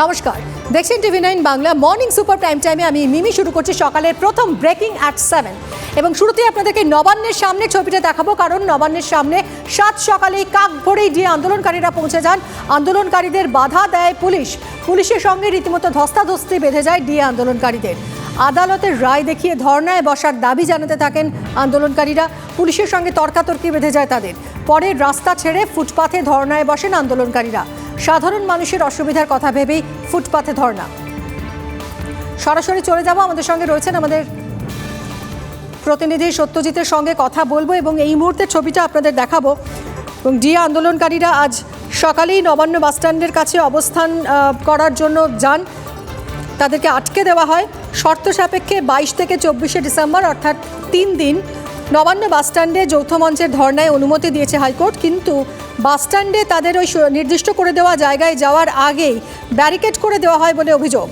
নমস্কার। দেখছেন TV nine Bangla morning super prime টাইমে আমি মিমি শুরু করছি সকালের প্রথম ব্রেকিং অ্যাট সেভেন এবং শুরুতেই আপনাদেরকে নবান্নের সামনে ছবিটা দেখাবো, কারণ নবান্নের সামনে সাত সকালেই কাক ভরেই দিয়ে আন্দোলনকারীরা পৌঁছে যান, আন্দোলনকারীদের বাধা দেয় পুলিশ। পুলিশের সঙ্গে রীতিমতো ধস্তাধস্তি বেঁধে যায় ডিএ আন্দোলনকারীদের। আদালতের রায় দেখিয়ে ধর্নায় বসার দাবি জানাতে থাকেন আন্দোলনকারীরা। পুলিশের সঙ্গে তর্কাতর্কি বেঁধে যায় তাদের। পরে রাস্তা ছেড়ে ফুটপাথে ধর্নায় বসেন আন্দোলনকারীরা। সাধারণ মানুষের অসুবিধার কথা ভেবেই ফুটপাথে ধর্না সরাসরি চলে যাব, আমাদের সঙ্গে রয়েছেন আমাদের প্রতিনিধি সত্যজিতের সঙ্গে কথা বলব এবং এই মুহূর্তে ছবিটা আপনাদের দেখাবো। এবং ডিএ আন্দোলনকারীরা আজ সকালেই নবান্ন বাসস্ট্যান্ডের কাছে অবস্থান করার জন্য যান। তাদেরকে আটকে দেওয়া হয়। শর্ত সাপেক্ষে বাইশ থেকে চব্বিশে ডিসেম্বর, অর্থাৎ তিন দিন নবান্ন বাসস্ট্যান্ডে যৌথ মঞ্চের ধর্নায় অনুমতি দিয়েছে হাইকোর্ট, কিন্তু বাসস্ট্যান্ডে তাদের ওই নির্দিষ্ট করে দেওয়া জায়গায় যাওয়ার আগেই ব্যারিকেড করে দেওয়া হয় বলে অভিযোগ।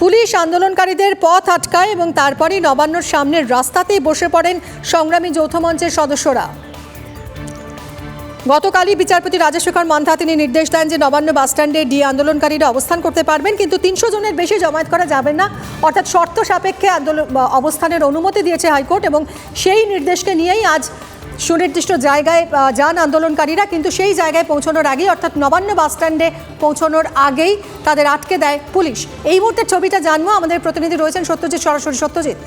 পুলিশ আন্দোলনকারীদের পথ আটকায় এবং তারপরেই নবান্নর সামনের রাস্তাতেই বসে পড়েন সংগ্রামী যৌথ মঞ্চের সদস্যরা। গতকালই বিচারপতি রাজশেখর মান্থা তিনি নির্দেশ দেন যে নবান্ন বাসস্ট্যান্ডে ডি আন্দোলনকারীরা অবস্থান করতে পারবেন, কিন্তু তিনশো জনের বেশি জমায়েত করা যাবে না। অর্থাৎ শর্ত সাপেক্ষে আন্দোলন অবস্থানের অনুমতি দিয়েছে হাইকোর্ট এবং সেই নির্দেশকে নিয়েই আজ সুনির্দিষ্ট জায়গায় যান আন্দোলনকারীরা কিন্তু সেই জায়গায় পৌঁছানোর আগেই, অর্থাৎ নবান্ন বাসস্ট্যান্ডে পৌঁছানোর আগেই তাদের আটকে দেয় পুলিশ। এই মুহূর্তের ছবিটা জানব। আমাদের প্রতিনিধি রয়েছেন সত্যজিৎ, সরাসরি সত্যজিৎ।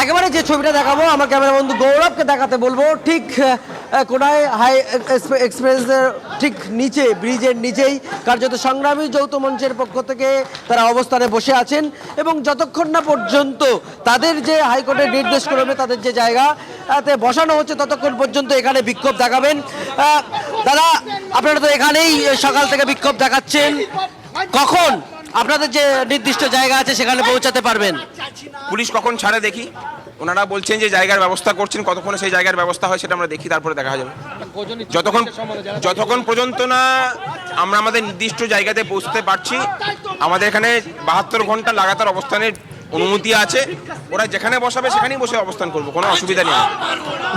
একেবারে যে ছবিটা দেখাবো, আমার ক্যামেরা বন্ধু গৌরবকে দেখাতে বলব। ঠিক কোনায় হাই এক্সপ্রে- এক্সপ্রেসের ঠিক নিচে, ব্রিজের নিচেই কার্যত সংগ্রামী যৌথ মঞ্চের পক্ষ থেকে তারা অবস্থানে বসে আছেন এবং যতক্ষণ না পর্যন্ত তাদের যে হাইকোর্টের নির্দেশ করবে তাদের যে জায়গা তে বসানো হচ্ছে, ততক্ষণ পর্যন্ত এখানে বিক্ষোভ দেখাবেন। দাদা, আপনারা তো এখানেই সকাল থেকে বিক্ষোভ দেখাচ্ছেন। কখন? আপনাদের যে নির্দিষ্ট জায়গা আছে সেখানে পৌঁছাতে পারবেন। পুলিশ কখন ছাড়ে দেখি? ওনারা বলছেন যে জায়গার ব্যবস্থা করছেন কতক্ষণে সেই জায়গার ব্যবস্থা হয় সেটা আমরা দেখি তারপরে দেখা যাবে। যতক্ষণ যতক্ষণ পর্যন্ত না আমরা আমাদের নির্দিষ্ট জায়গাতে পৌঁছতে পারছি আমাদের এখানে বাহাত্তর ঘণ্টা লাগাতার অবস্থানের অনুমতি আছে ওরা যেখানে বসাবে সেখানেই বসে অবস্থান করব কোনো অসুবিধা নেই।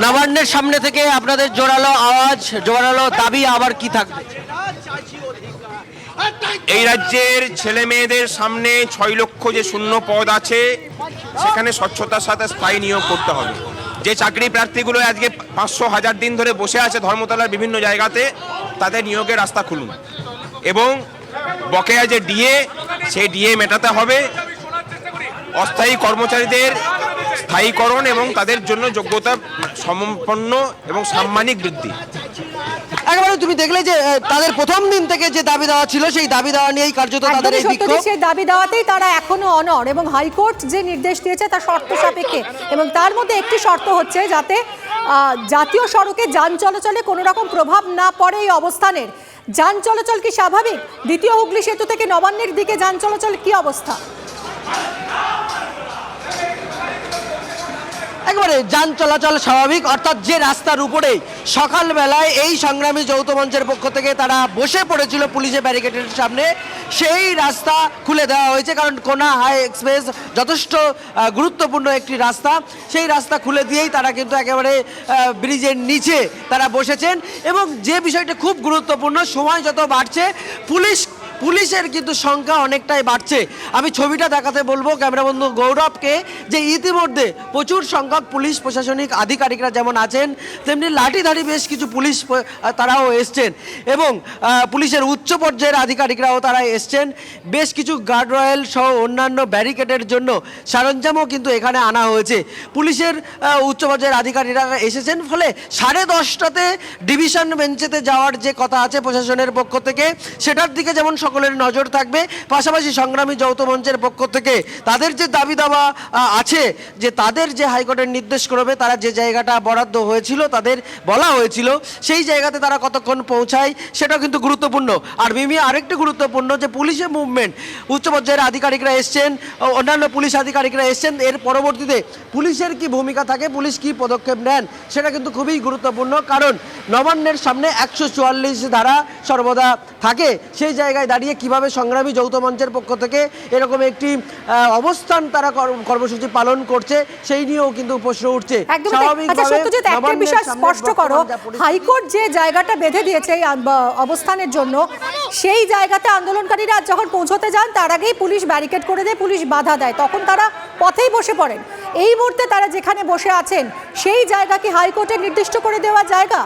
নবান্নের সামনে থেকে আপনাদের জোরালো আওয়াজ জোরালো দাবি আবার কি থাকবে? এই রাজ্যের ছেলে মেয়েদের সামনে ছয় লক্ষ যে শূন্য পদ আছে, সেখানে স্বচ্ছতার সাথে স্থায়ী নিয়োগ করতে হবে। যে চাকরি প্রার্থীগুলো আজকে পাঁচশো হাজার দিন ধরে বসে আছে ধর্মতলার বিভিন্ন জায়গাতে, তাদের নিয়োগের রাস্তা খুলুন। এবং বকেয়া যে ডিএ, সেই ডিএ মেটাতে হবে। অস্থায়ী কর্মচারীদের স্থায়ীকরণ এবং তাদের জন্য যোগ্যতা সম্পন্ন এবং সাম্মানিক বৃদ্ধি। একেবারে তুমি দেখলে যে তাদের প্রথম দিন থেকে যে দাবি দেওয়া ছিল সেই দাবি দেওয়া নিয়েই কার্যত তাদের এই বিক্ষোভ। সেই দাবি দেওয়াতেই তারা এখনও অনর এবং হাইকোর্ট যে নির্দেশ দিয়েছে তার শর্ত সাপেক্ষে। এবং তার মধ্যে একটি শর্ত হচ্ছে যাতে আহ, জাতীয় সড়কে যান চলাচলে কোনো রকম প্রভাব না পড়ে এই অবস্থানের। যান চলাচল কি স্বাভাবিক? দ্বিতীয় হুগলি সেতু থেকে নবান্নের দিকে যান চলাচল কি অবস্থা? একেবারে যান চলাচল স্বাভাবিক, অর্থাৎ যে রাস্তার উপরে সকালবেলায় এই সংগ্রামী যৌথ মঞ্চের পক্ষ থেকে তারা বসে পড়েছিল পুলিশের ব্যারিকেডের সামনে, সেই রাস্তা খুলে দেওয়া হয়েছে। কারণ কোনা হাই এক্সপ্রেস যথেষ্ট গুরুত্বপূর্ণ একটি রাস্তা। সেই রাস্তা খুলে দিয়েই তারা কিন্তু একেবারে ব্রিজের নিচে তারা বসেছেন। এবং যে বিষয়টা খুব গুরুত্বপূর্ণ, সময় যত বাড়ছে, পুলিশ পুলিশের কিন্তু সংখ্যা অনেকটাই বাড়ছে। আমি ছবিটা দেখাতে বলব ক্যামেরা বন্ধু গৌরবকে যে ইতিমধ্যে প্রচুর সংখ্যক পুলিশ প্রশাসনিক আধিকারিকরা যেমন আছেন, তেমনি লাঠিধারী বেশ কিছু পুলিশ তারাও এসছেন এবং পুলিশের উচ্চ পর্যায়ের আধিকারিকরাও তারা এসছেন। বেশ কিছু গার্ড রয়্যাল সহ অন্যান্য ব্যারিকেডের জন্য সরঞ্জামও কিন্তু এখানে আনা হয়েছে। পুলিশের উচ্চ পর্যায়ের আধিকারিকরা এসেছেন, ফলে সাড়ে দশটাতে ডিভিশন বেঞ্চেতে যাওয়ার যে কথা আছে প্রশাসনের পক্ষ থেকে, সেটার দিকে যেমন সকলের নজর থাকবে। পাশাপাশি সংগ্রামী যৌথ মঞ্চের পক্ষ থেকে তাদের যে দাবি দাওয়া আছে, যে তাদের যে হাইকোর্টের নির্দেশ করবে, তারা যে জায়গাটা বরাদ্দ হয়েছিল, তাদের বলা হয়েছিল, সেই জায়গাতে তারা কতক্ষণ পৌঁছায়, সেটাও কিন্তু গুরুত্বপূর্ণ। আর মিমি, আরেকটি গুরুত্বপূর্ণ, যে পুলিশের মুভমেন্ট উচ্চ পর্যায়ের আধিকারিকরা এসছেন অন্যান্য পুলিশ আধিকারিকরা এসছেন, এর পরবর্তীতে পুলিশের কি ভূমিকা থাকে, পুলিশ কি পদক্ষেপ নেন, সেটা কিন্তু খুবই গুরুত্বপূর্ণ। কারণ নবান্নের সামনে একশো চুয়াল্লিশ ধারা সর্বদা থাকে সেই জায়গায় দাঁড়িয়ে কীভাবে সংগ্রামী যৌথ মঞ্চের পক্ষ থেকে এরকম একটি অবস্থান তারা কর্মসূচি পালন করছে সেই নিয়েও কিন্তু প্রশ্ন উঠছে। আচ্ছা বিষয় স্পষ্ট করো। হাইকোর্ট যে জায়গাটা বেঁধে দিয়েছে এই অবস্থানের জন্য সেই জায়গাতে আন্দোলনকারীরা যখন পৌঁছতে যান তার আগেই পুলিশ ব্যারিকেড করে দেয় পুলিশ বাধা দেয়। তখন তারা পথেই বসে পড়েন। এই মুহূর্তে তারা যেখানে বসে আছেন সেই জায়গা কি হাইকোর্টে নির্দিষ্ট করে দেওয়া জায়গা?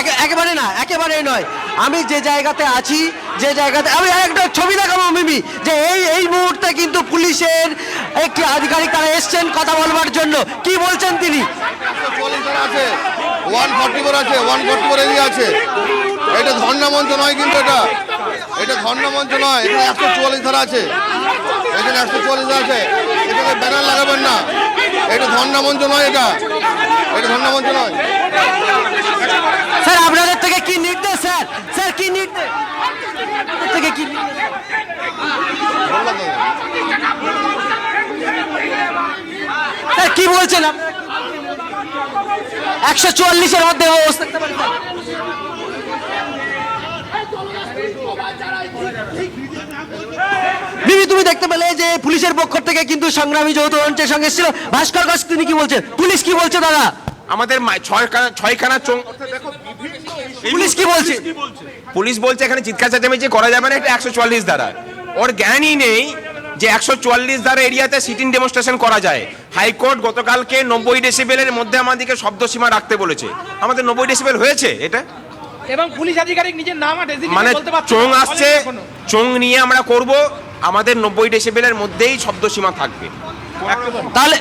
একেবারে না, একেবারেই নয়। আমি যে জায়গাতে আছি, যে জায়গাতে আমি একটা ছবি দেখাবো, মিমি, যে এই এই মুহূর্তে কিন্তু পুলিশের একটি আধিকারিক তারা এসছেন কথা বলবার জন্য। কি বলছেন তিনি? আছে ওয়ান ফর্টি ফোর আছে, ওয়ান ফর্টি ফোর এরিয়া আছে। এটা ধর্ণা মঞ্চ নয় কিন্তু এটা। এটা ধর্ণা মঞ্চ নয়, এখানে একশো চুয়াল্লিশ ধারা আছে। এখানে একশো চুয়াল্লিশ ধারা আছে। এখানে ব্যানার লাগাবেন না। এটা ধর্ণা মঞ্চ নয় এটা। এটা ধর্ণা মঞ্চ নয় স্যার আপনাদের থেকে কি নির্দেশ স্যার স্যার কি নির্দেশ আপনাদের থেকে কি নির্দেশ? কি একশো চুয়াল্লিশের মধ্যে অবস্থা? বিবি তুমি দেখতে পেলে যে পুলিশের পক্ষ থেকে কিন্তু সংগ্রামী যৌথ মঞ্চের সঙ্গে ছিল ভাস্কর ঘোষ তিনি কি বলছেন? পুলিশ কি বলছে দাদা? আমাদের ছয়খানা ছয়খানা চোং পুলিশ কি বলছে? পুলিশ বলছে এখানে চিৎকার চেঁচামেচি করা যাবে না এটা একশো চুয়াল্লিশ দ্বারা। ওর জ্ঞানই নেই যে একশো চুয়াল্লিশ দ্বারা এরিয়াতে সিটিং ডেমনস্ট্রেশন করা যায়। হাইকোর্ট গতকালকে নব্বই ডেসিবেলের মধ্যে আমাদেরকে শব্দ সীমা রাখতে বলেছে। আমাদের নব্বই ডেসিবেল হয়েছে এটা? এবং পুলিশ আধিকারিক নিজের নাম মানে বলতে চোং আসছে চোং নিয়ে আমরা করব আমাদের নব্বই ডেসিবেলের মধ্যেই শব্দ সীমা থাকবে তাহলে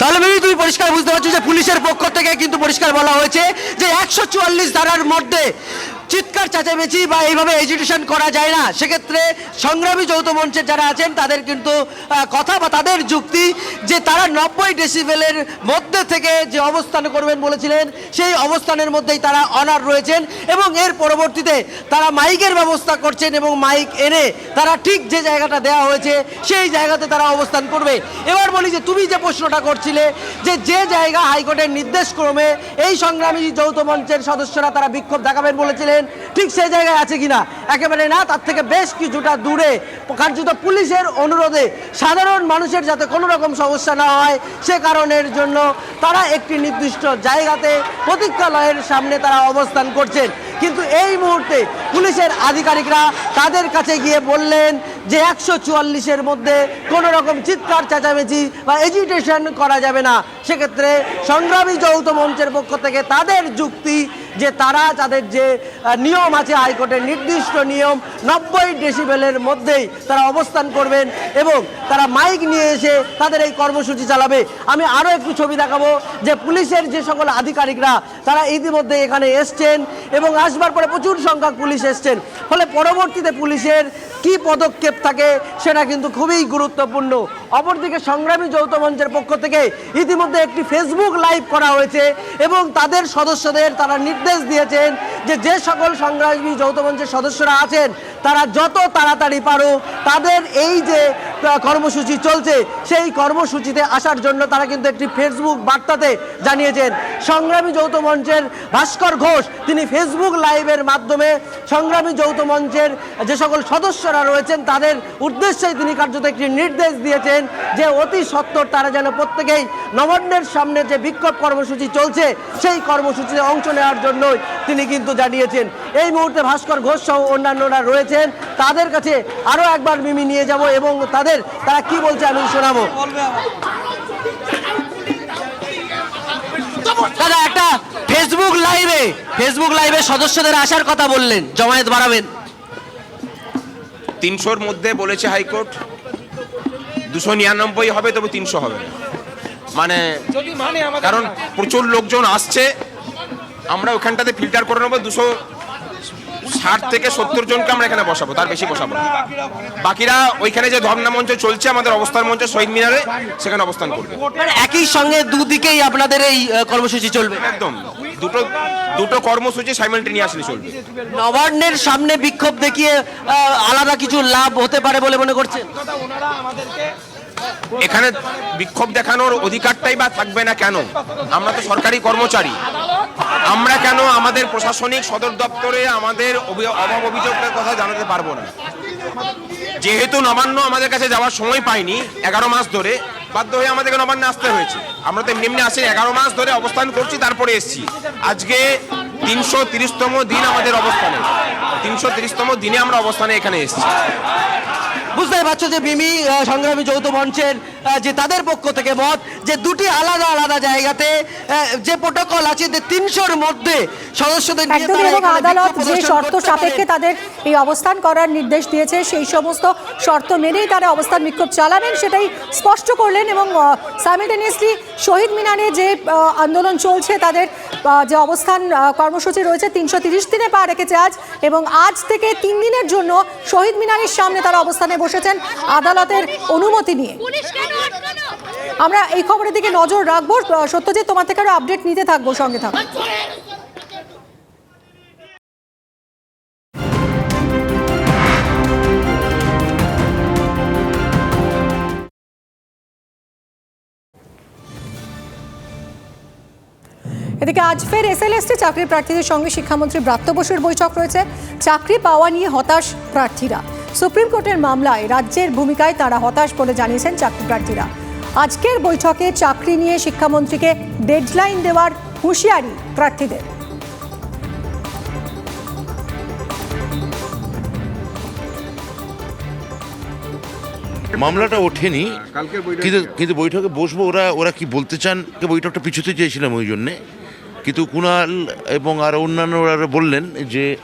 তাহলে বেবি তুমি পরিষ্কার বুঝতে পারছ যে পুলিশের পক্ষ থেকে কিন্তু পরিষ্কার বলা হয়েছে যে একশো চুয়াল্লিশ ধারার মধ্যে চিৎকার চেঁচামেচি বা এইভাবে এজিটেশন করা যায় না। সেক্ষেত্রে সংগ্রামী যৌথ মঞ্চের যারা আছেন, তাদের কিন্তু কথা বা তাদের যুক্তি যে তারা নব্বই ডেসিবেলের মধ্যে থেকে যে অবস্থান করবেন বলেছিলেন, সেই অবস্থানের মধ্যেই তারা অনার রয়েছেন এবং এর পরবর্তীতে তারা মাইকের ব্যবস্থা করছেন এবং মাইক এনে তারা ঠিক যে জায়গাটা দেওয়া হয়েছে, সেই জায়গাতে তারা অবস্থান করবে। এবার বলি যে, তুমি যে প্রশ্নটা করছিলে যে যে জায়গা হাইকোর্টের নির্দেশ ক্রমে এই সংগ্রামী যৌথ মঞ্চের সদস্যরা তারা বিক্ষোভ দেখাবেন বলেছিলেন ঠিক সেই জায়গায় আছে কিনা? একেবারে না, তার থেকে বেশ কিছুটা দূরে। কার্যত পুলিশের অনুরোধে সাধারণ মানুষের যাতে কোনো রকম সমস্যা না হয়, সে কারণের জন্য তারা একটি নির্দিষ্ট জায়গাতে প্রতীক্ষালয়ের সামনে তারা অবস্থান করছেন। কিন্তু এই মুহূর্তে পুলিশের আধিকারিকরা তাদের কাছে গিয়ে বললেন যে একশো চুয়াল্লিশের মধ্যে কোনো রকম চিৎকার, চেঁচামেচি বা এজিটেশন করা যাবে না। সেক্ষেত্রে সংগ্রামী যৌথ মঞ্চের পক্ষ থেকে তাদের যুক্তি যে তারা তাদের যে নিয়ম আছে হাইকোর্টের নির্দিষ্ট নিয়ম, নব্বই ডেসিবেলের মধ্যেই তারা অবস্থান করবেন এবং তারা মাইক নিয়ে এসে তাদের এই কর্মসূচি চালাবে। আমি আরও একটু ছবি দেখাবো যে পুলিশের যে সকল আধিকারিকরা, তারা ইতিমধ্যে এখানে এসছেন এবং আসবার পরে প্রচুর সংখ্যক পুলিশ এসছেন। ফলে পরবর্তীতে পুলিশের কি পদক্ষেপ থাকে সেটা কিন্তু খুবই গুরুত্বপূর্ণ। অপরদিকে সংগ্রামী যৌথ মঞ্চের পক্ষ থেকে ইতিমধ্যে একটি ফেসবুক লাইভ করা হয়েছে এবং তাদের সদস্যদের তারা নির্দেশ দিয়েছেন যে যে সকল সংগ্রামী যৌথ মঞ্চের সদস্যরা আছেন তারা যত তাড়াতাড়ি পারো, তাদের এই যে কর্মসূচি চলছে, সেই কর্মসূচিতে আসার জন্য তারা কিন্তু একটি ফেসবুক বার্তাতে জানিয়েছেন। সংগ্রামী যৌথ মঞ্চের ভাস্কর ঘোষ, তিনি ফেসবুক লাইভের মাধ্যমে সংগ্রামী যৌথ মঞ্চের যে সকল সদস্যরা রয়েছেন, তাদের উদ্দেশ্যে তিনি কার্যত একটি নির্দেশ দিয়েছেন যে অতি সত্বর তারা যেন প্রত্যেকেই নবান্নের সামনে যে বিক্ষোভ কর্মসূচি চলছে, সেই কর্মসূচিতে অংশ নেওয়ার জন্যই তিনি কিন্তু জানিয়েছেন। এই মুহূর্তে ভাস্কর ঘোষ সহ অন্যান্যরা রয়েছেন তাদের কাছে আরও একবার মিমি নিয়ে যাব এবং তাদের তারা কি বলছে আমি শোনাবো। দাদা একটা ফেসবুক লাইভে ফেসবুক লাইভে সদস্যদের আসার কথা বললেন জমায়েত বাড়াবেন। তিনশোর মধ্যে বলেছে হাইকোর্ট দুশো নিরানব্বই হবে তবে তিনশো হবে মানে যদি মানে আমাদের কারণ প্রচুর লোকজন আসছে আমরা ওখানটাতে ফিল্টার করে নেব দুশো ষাট থেকে সত্তর জনকে আমরা এখানে বসাবো তার বেশি বসাবো না। বাকিরা ওইখানে যে ধর্ণা মঞ্চ চলছে আমাদের অবস্থান মঞ্চ শহীদ মিনারে সেখানে অবস্থান করবে। মানে একই সঙ্গে দুদিকেই আপনাদের এই কর্মসূচি চলবে? একদম। দুটো দুটো কর্মসূচি সাইমালটেনিয়াসলি চলবে। নবান্নের সামনে বিক্ষোভ দেখিয়ে আলাদা কিছু লাভ হতে পারে বলে মনে করছেন? আমাদেরকে এখানে বিক্ষোভ দেখানোর অধিকারটাই বা থাকবে না কেন? আমরা তো সরকারি কর্মচারী। আমরা কেন আমাদের প্রশাসনিক সদর দপ্তরে আমাদের অভি- অভাব অভিযোগের কথা জানাতে পারব না? যেহেতু নবান্ন আমাদের কাছে যাওয়ার সময় পাইনি এগারো মাস ধরে বাধ্য হয়ে আমাদেরকে নবান্নে আসতে হয়েছে। আমরা তো এমনি আসি এগারো মাস ধরে অবস্থান করছি তারপরে এসেছি। আজকে তিনশো তিরিশতম দিন আমাদের অবস্থানে। তিনশো তিরিশতম দিনে আমরা অবস্থানে এখানে এসেছি। বুঝতেই পারছ যে আহ, সংগ্রামী যৌথ মঞ্চের যে তাদের পক্ষ থেকে মত যে দুটি আলাদা আলাদা জায়গাতে যে প্রোটোকল আছে যে তিনশোর মধ্যে সদস্যদের আদালত যে শর্ত সাপেক্ষে তাদের এই অবস্থান করার নির্দেশ দিয়েছে সেই সমস্ত শর্ত মেনেই তারা অবস্থান বিক্ষোভ চালাবেন সেটাই স্পষ্ট করলেন এবং সাইমেলটেনিয়াসলি শহীদ মিনারে যে আন্দোলন চলছে তাদের যে অবস্থান কর্মসূচি রয়েছে তিনশো তিরিশ দিনে পা রেখেছে আজ এবং আজ থেকে তিন দিনের জন্য শহীদ মিনারের সামনে তারা অবস্থানে বসেছেন আদালতের অনুমতি নিয়ে। আমরা এই খবরের দিকে নজর রাখব। সত্যজিৎ, তোমার থেকে আরও আপডেট নিতে থাকব, সঙ্গে থাকব এদিকে আজ ফের এসএলএসটি চাকরি প্রার্থীদের সঙ্গে শিক্ষামন্ত্রী ব্রাত্য বসুর বৈঠক রয়েছে। চাকরি পাওয়া নিয়ে হতাশ প্রার্থীরা। সুপ্রিম কোর্টের মামলায় রাজ্যের ভূমিকায় তারা হতাশ বলে জানিয়েছেন চাকরি প্রার্থীরা। আজকের বৈঠকে চাকরি নিয়ে শিক্ষামন্ত্রীকে ডেডলাইন দেওয়ার হুঁশিয়ারি প্রার্থীদের। মামলাটা ওঠেনি। কিন্তু কিন্তু বৈঠকে বসবো ওরা ওরা কি বলতে চান? বৈঠকটা পিছুতে চেয়েছিলাম ওই জন্যে। কিন্তু কুণাল এবং আর অন্যান্যরা বললেন যে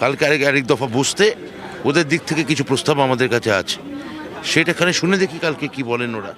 কালকে আরেক আরেক দফা বসতে ওদের দিক থেকে কিছু প্রস্তাব আমাদের কাছে আছে। সেটা এখানে শুনে দেখি কালকে কি বলেন ওরা।